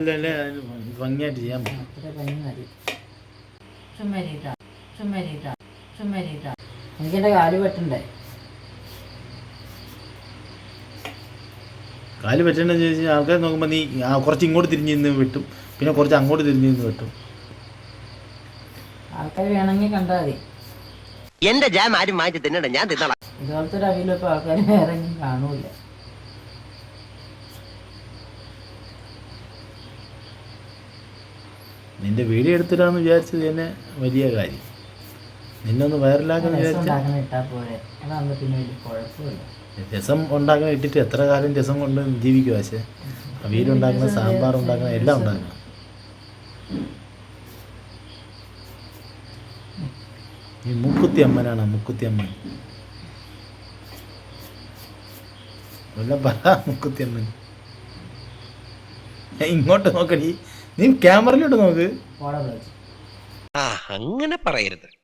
ഭംഗിയായിട്ട് ചെയ്യാൻ കാൽ വെട്ടണ്ടേ കാൽ ചോദിച്ചാൽ ആൾക്കാർ നോക്കുമ്പോൾ നീ കുറച്ച് ഇങ്ങോട്ട് തിരിഞ്ഞ് നിന്ന് വെട്ടും. പിന്നെ കുറച്ച് അങ്ങോട്ട് തിരിഞ്ഞ് നിന്ന് വെട്ടും. ആൾക്കാർ വേണമെങ്കിൽ കണ്ടാൽ മതി. എന്റെ ജാം ആരും മാറ്റി തിന്നണ്ട ഞാൻ തിന്നണം ഇതുപോലത്തെ ഒരു അവിയിലൊക്കെ ആൾക്കാർ വേറെ കാണൂല നിന്റെ വീഡിയോ എടുത്തിട്ടാന്ന് വിചാരിച്ചത് തന്നെ വലിയ കാര്യം. നിന്നൊന്ന് വൈറലാക്കാൻ രസം വിചാരിച്ച രസം ഉണ്ടാക്കാൻ ഇട്ടിട്ട് എത്ര കാലം രസം കൊണ്ട് ജീവിക്കും പക്ഷേ അവിയലുണ്ടാക്കണം സാമ്പാർ ഉണ്ടാക്കണം എല്ലാം ഉണ്ടാക്കണം. ഈ മുക്കുത്തി അമ്മനാണ് മുക്കുത്തി അമ്മൻ. വല്ല പറ മുക്കുത്തി അമ്മൻ. ഇങ്ങോട്ട് നോക്കടി. നീ ക്യാമറയിലോട്ട് നോക്ക്. അങ്ങനെ പറയരുത്.